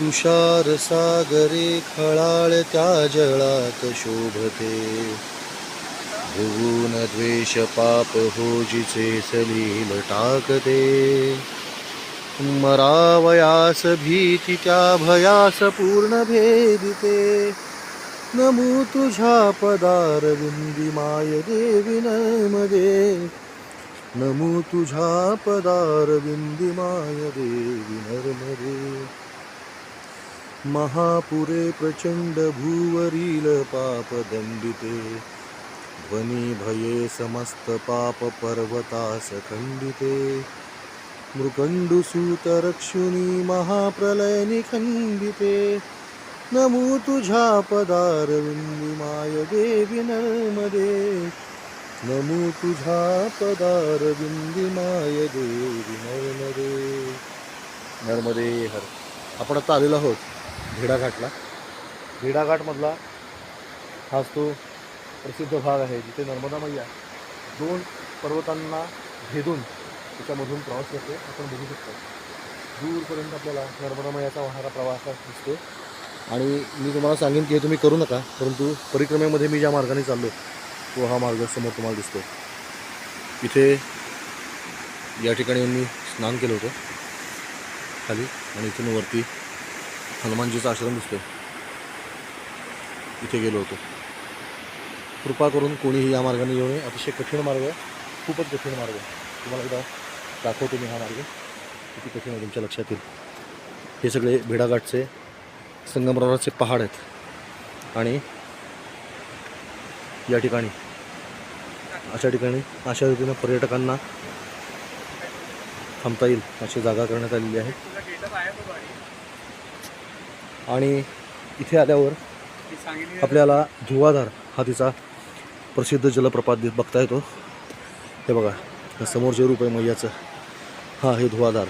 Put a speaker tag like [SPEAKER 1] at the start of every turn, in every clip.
[SPEAKER 1] तुषार सागरे खळाळ त्या जळात शोभते. भुवून द्वेष पाप होजीचे सलील टाकते. मरावयास भीती त्या भयास पूर्ण भेदिते. नमू तुझ्या पदार विंदी माय देवी नमदे नमू तुझ्या पदार विंदी माय देवी नर्मदे. महापुरे प्रचंड भूवरील पाप दंडिते. ध्वनी भये समस्त पाप पर्वतास खंडिते मृकंडुसूतरक्षुणी महाप्रलय निखंडिते नमो तुझ्या पदार माय देवी नर्मदे. नमो तुझ्या पदार माय देवी नर्मदे. नर्मदे हर. आपण आता आलेलो आहोत. भेडाघाटला. भेडाघाटमधला हाच तो प्रसिद्ध भाग आहे जिथे नर्मदा मैया दोन पर्वतांना भेदून त्याच्यामधून प्रवास करते आपण बघू शकतो. दूरपर्यंत आपल्याला नर्मदा मैयाचा वाहणारा प्रवास दिसतो. आणि मी तुम्हाला सांगेन की हे तुम्ही करू नका परंतु परिक्रमेमध्ये मी ज्या मार्गाने चाललो तो हा मार्ग समोर तुम्हाला दिसतो. इथे या ठिकाणी मी स्नान केलं होतं खाली आणि इथून वरती हनुमानजीचा आश्रम दिसतोय. इथे गेलो होतो. कृपा करून कोणीही या मार्गाने येऊ नये. अतिशय कठीण मार्ग आहे. खूपच कठीण मार्ग आहे. तुम्हाला एकदा दाखवतो मी हा मार्ग. किती कठीण आहे तुमच्या लक्षात येईल. हे सगळे भेडाघाटचे संगमरवराचे पहाड आहेत. आणि या ठिकाणी अशा ठिकाणी अशा रीतीनं पर्यटकांना थांबता येईल. अशी जागा करण्यात आलेली आहे. आणि इथे आल्यावर आपल्याला धुवाधार हा तिचा प्रसिद्ध जलप्रपात बघता येतो. हे बघा हे समोरचे रूप आहे मैयाचं हा हे धुवाधार.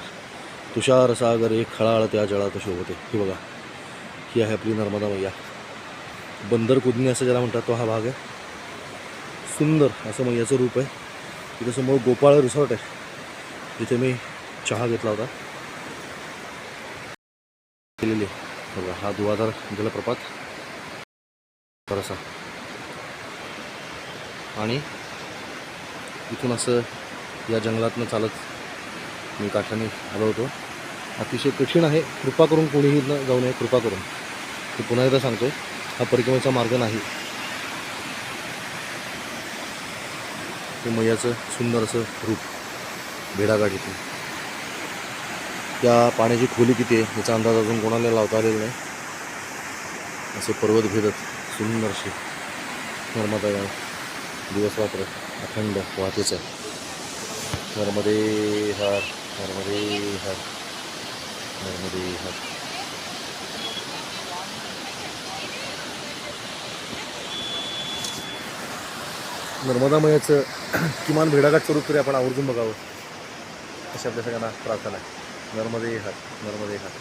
[SPEAKER 1] तुषार सागर एक खळाळ त्या जळात शोभते हे बघा ही आहे आपली नर्मदा मैया. बंदर कुदणी असं ज्याला म्हणतात तो हा भाग आहे. सुंदर असं मैयाचं रूप आहे. इथं समोर गोपाळ रिसॉर्ट आहे. जिथे मी चहा घेतला होता केलेली आहे. बघा हा दुवाधार जलप्रपात थोडासा आणि इथून असं या जंगलातनं चालत मी काठाने आलो होतो अतिशय कठीण आहे कृपा करून कोणीही न जाऊ नये कृपा करून मी पुन्हा एकदा सांगतो हा परिक्रमेचा मार्ग नाही ते मैयाचं सुंदर असं रूप भेडाघाट इथे त्या पाण्याची खोली किती आहे? याचा अंदाज अजून कोणाला लावता आलेला नाही. असे पर्वत भेदत सुंदरशी नर्मदा दिवस रात्र अखंड वाहतेच आहे. नर्मदे हर नर्मदे हर नर्मदे हर. नर्मदामयाचं किमान भेडाघाट स्वरूप तरी आपण आवर्जून बघावं. अशी आपल्या सगळ्यांना प्रार्थना आहे. नर्मदे हर नर्मदे हर